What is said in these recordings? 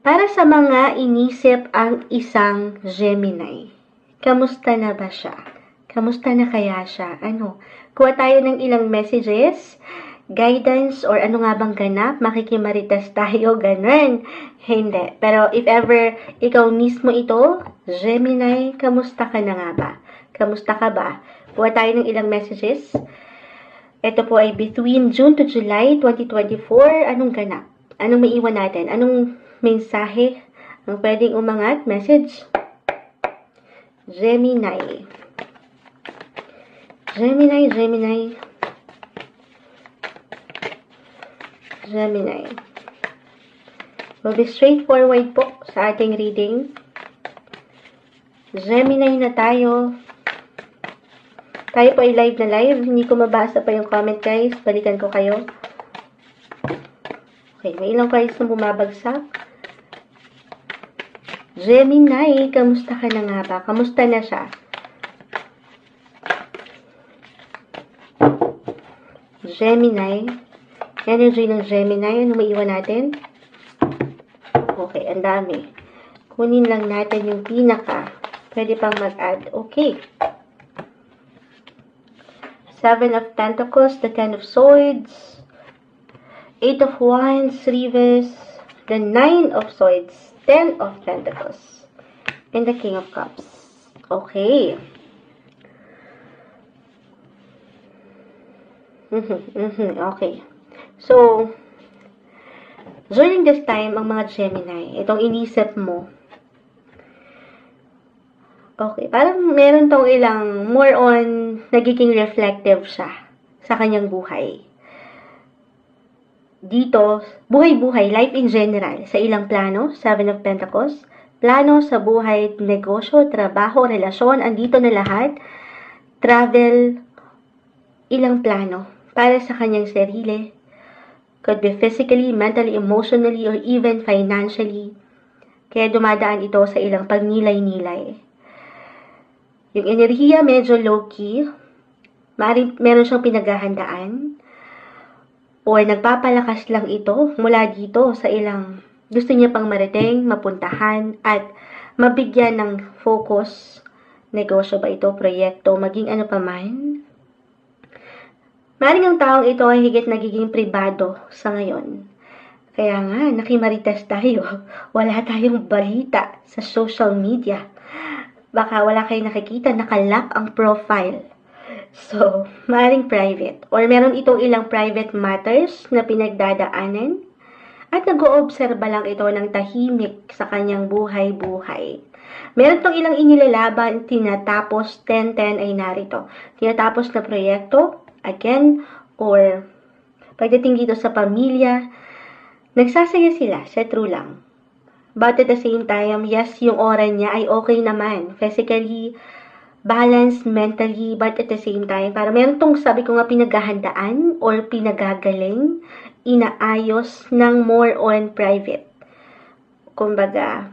Para sa mga inisip ang isang Gemini, kamusta na ba siya? Kamusta na kaya siya? Ano? Kuha tayo ng ilang messages, guidance, or ano nga bang ganap? Makikimarites tayo, ganun. Hindi. Pero if ever ikaw mismo ito, Gemini, kamusta ka na nga ba? Kamusta ka ba? Kuha tayo ng ilang messages. Ito po ay between June to July 2024. Anong ganap? Anong maiwan natin? Anong mensahe ang pwedeng umangat? Message? Gemini. Gemini, Gemini. Gemini. We'll be straightforward po sa ating reading. Gemini na tayo. Tayo po ay live na live. Hindi ko mabasa pa yung comment guys. Balikan ko kayo. Okay, may ilang cards na bumabagsak. Gemini, kamusta ka na nga ba? Kamusta na siya? Gemini. Energy ng Gemini. Ano maiwan natin? Okay, ang dami. Kunin lang natin yung pinaka. Pwede pang mag-add. Okay. Seven of Pentacles, the Ten of Swords, Eight of Wands, Reverse, the Nine of Swords, Ten of Pentacles, and the King of Cups. Okay. Mhm, okay. So, during this time, ang mga Gemini, itong inisip mo, Okay, parang meron tong ilang more on nagiging reflective siya sa kanyang buhay. Dito, buhay-buhay, life in general, sa ilang plano, Seven of Pentacles, plano sa buhay, negosyo, trabaho, relasyon, andito na lahat, travel, ilang plano para sa kanyang sarili. Could be physically, mentally, emotionally, or even financially. Kaya dumadaan ito sa ilang pagnilay-nilay. Yung enerhiya medyo low-key. Meron siyang pinaghahandaan. O nagpapalakas lang ito mula dito sa ilang gusto niya pang marating, mapuntahan, at mabigyan ng focus. Negosyo ba ito, proyekto, maging ano pa man. Maaaring ang taong ito ay higit nagiging pribado sa ngayon. Kaya nga, nakimarites tayo. Wala tayong balita sa social media baka wala kayong nakikita, nakalock ang profile. So, maaring private. Or meron itong ilang private matters na pinagdadaanan at nag-oobserba lang ito ng tahimik sa kanyang buhay-buhay. Meron tong ilang inilalaban, tinatapos, 10-10 ay narito. Tinatapos na proyekto, again, or pagdating dito sa pamilya, nagsasaya sila sa true lang. But at the same time, yes, yung aura niya ay okay naman. Physically, balanced, mentally, but at the same time, para meron tong sabi ko nga pinaghahandaan or pinagagaling, inaayos ng more on private. Kumbaga,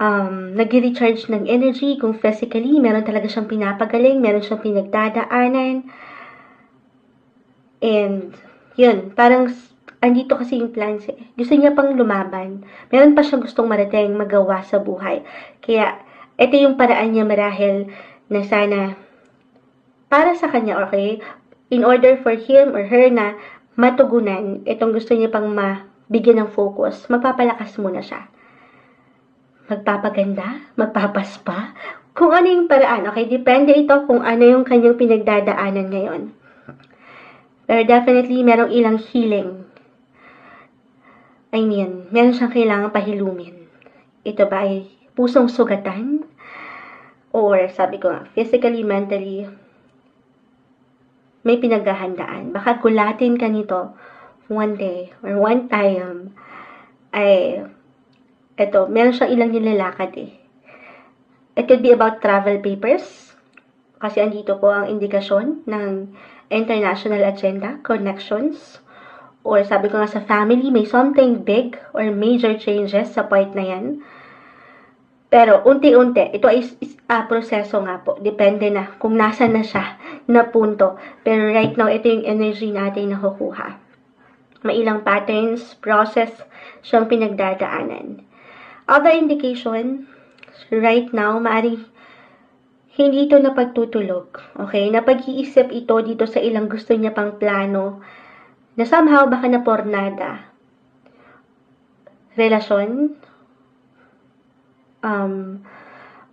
um, nag-recharge ng energy kung physically, meron talaga siyang pinapagaling, meron siyang pinagdadaanan. And, yun, parang andito kasi yung plans eh. Gusto niya pang lumaban. Meron pa siyang gustong marating, magawa sa buhay. Kaya, ito yung paraan niya marahil na sana para sa kanya, okay? In order for him or her na matugunan itong gusto niya pang mabigyan ng focus, magpapalakas muna siya. Magpapaganda, magpapaspa, kung ano yung paraan, okay? Depende ito kung ano yung kanyang pinagdadaanan ngayon. Pero definitely, merong ilang healing I mean, meron siyang kailangan pahilumin. Ito ba ay pusong sugatan? Or, sabi ko nga, physically, mentally, may pinaghahandaan. Baka gulatin ka nito one day or one time ay eto, meron siyang ilang nilalakad eh. It could be about travel papers kasi andito po ang indikasyon ng international agenda, connections, or sabi ko nga sa family, may something big or major changes sa point na yan. Pero unti-unti, ito ay uh, proseso nga po. Depende na kung nasa na siya na punto. Pero right now, ito yung energy natin na kukuha. May ilang patterns, process siyang pinagdadaanan. Other indication, right now, maaaring hindi ito napagtutulog. Okay? Napag-iisip ito dito sa ilang gusto niya pang plano na somehow baka na pornada. Relasyon, um,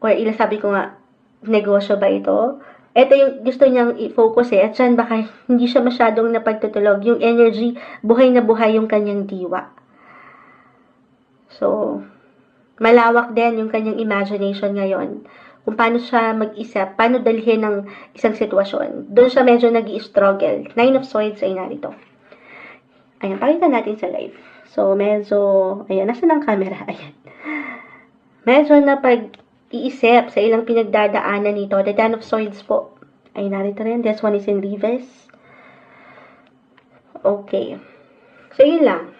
or ilang sabi ko nga, negosyo ba ito? Ito yung gusto niyang i-focus eh. At saan baka hindi siya masyadong napagtutulog. Yung energy, buhay na buhay yung kanyang diwa. So, malawak din yung kanyang imagination ngayon. Kung paano siya mag-isip, paano dalhin ng isang sitwasyon. Doon siya medyo nag struggle Nine of Swords ay narito. Ayan, pakita natin sa live. So, medyo, ayan, nasa ng camera? Ayan. Medyo napag iisip sa ilang pinagdadaanan nito. The Ten of Swords po. Ay, narito rin. This one is in reverse. Okay. So, yun lang.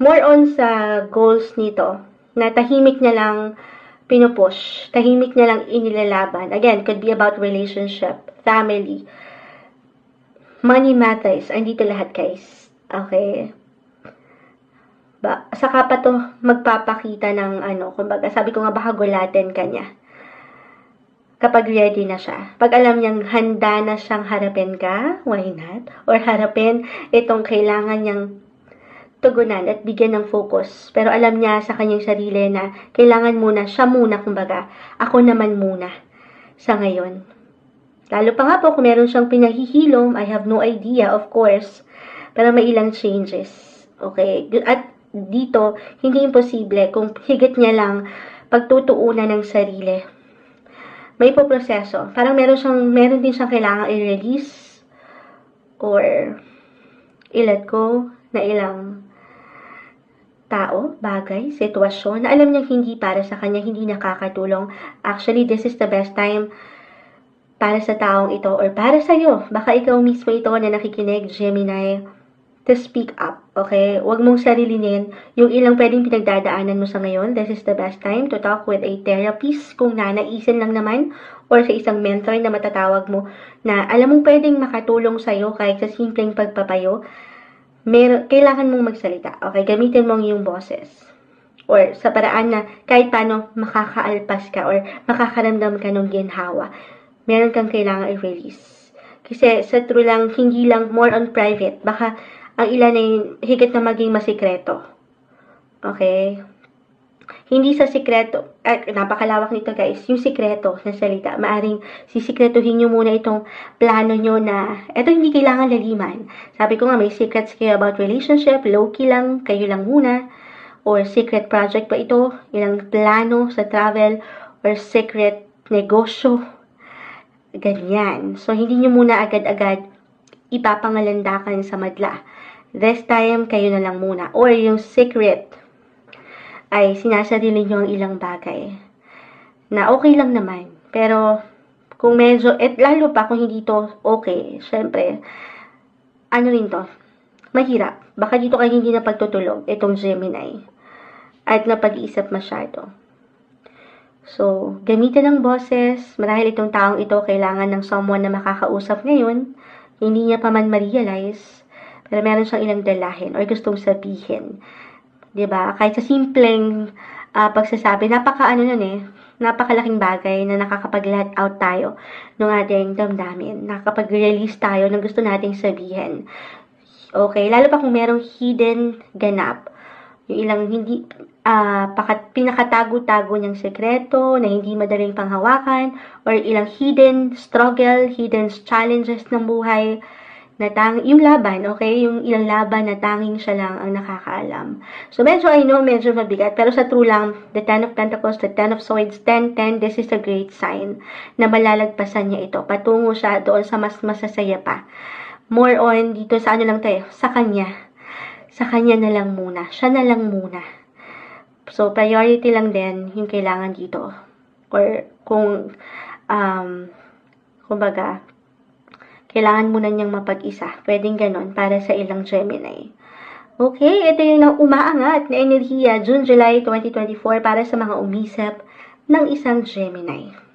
More on sa goals nito. Na tahimik niya lang pinupush. Tahimik niya lang inilalaban. Again, could be about relationship, family. Money matters. Andito lahat, guys. Okay ba, saka pa to magpapakita ng ano, kumbaga, sabi ko nga baka gulatin kanya. Kapag ready na siya. Pag alam niyang handa na siyang harapin ka, why not? Or harapin itong kailangan niyang tugunan at bigyan ng focus. Pero alam niya sa kanyang sarili na kailangan muna, siya muna kumbaga, ako naman muna sa ngayon. Lalo pa nga po kung meron siyang pinahihilom, I have no idea, of course. Pero may ilang changes. Okay? At dito, hindi imposible kung higit niya lang pagtutuunan ng sarili. May po proseso. Parang meron siyang, meron din siyang kailangan i-release or i-let go na ilang tao, bagay, sitwasyon na alam niya hindi para sa kanya, hindi nakakatulong. Actually, this is the best time para sa taong ito or para sa iyo. Baka ikaw mismo ito na nakikinig, Gemini to speak up, okay? Huwag mong sarilinin yung ilang pwedeng pinagdadaanan mo sa ngayon. This is the best time to talk with a therapist kung nanaisin lang naman or sa isang mentor na matatawag mo na alam mong pwedeng makatulong sa'yo kahit sa simpleng pagpapayo. Mer kailangan mong magsalita, okay? Gamitin mong yung boses or sa paraan na kahit paano makakaalpas ka or makakaramdam ka ng ginhawa. Meron kang kailangan i-release. Kasi sa true lang, hindi lang more on private. Baka ang ilan ay higit na maging masikreto. Okay? Hindi sa sikreto, at napakalawak nito guys, yung sikreto na salita, maaring sisikretuhin nyo muna itong plano nyo na, eto hindi kailangan laliman. Sabi ko nga, may secrets kayo about relationship, low-key lang, kayo lang muna, or secret project pa ito, ilang plano sa travel, or secret negosyo, ganyan. So, hindi nyo muna agad-agad ipapangalandakan sa madla. This time, kayo na lang muna. Or yung secret ay sinasarili nyo ang ilang bagay. Na okay lang naman. Pero, kung medyo, at lalo pa kung hindi to okay, syempre, ano rin to, mahirap. Baka dito kayo hindi na pagtutulog, itong Gemini. At napag-iisip masyado. So, gamitin ng boses. Marahil itong taong ito kailangan ng someone na makakausap ngayon. Hindi niya pa man ma-realize pero meron siyang ilang dalahin or gustong sabihin. 'Di ba? Kahit sa simpleng uh, pagsasabi, napaka ano nun eh, napakalaking bagay na nakakapag-let out tayo ng ating damdamin. Nakakapag-release tayo ng gusto nating sabihin. Okay, lalo pa kung merong hidden ganap. Yung ilang hindi, uh, pakat, pinakatago-tago niyang sekreto na hindi madaling panghawakan or ilang hidden struggle, hidden challenges ng buhay na tang yung laban, okay? Yung ilang laban na tanging siya lang ang nakakaalam. So, medyo, I know, medyo mabigat. Pero sa true lang, the Ten of Pentacles, the Ten of Swords, 10, 10, this is a great sign na malalagpasan niya ito. Patungo siya doon sa mas masasaya pa. More on, dito sa ano lang tayo, sa kanya. Sa kanya na lang muna. Siya na lang muna. So, priority lang din yung kailangan dito. Or, kung, um, kumbaga, kailangan muna niyang mapag-isa. Pwedeng ganon para sa ilang Gemini. Okay, ito yung umaangat na enerhiya June-July 2024 para sa mga umisip ng isang Gemini.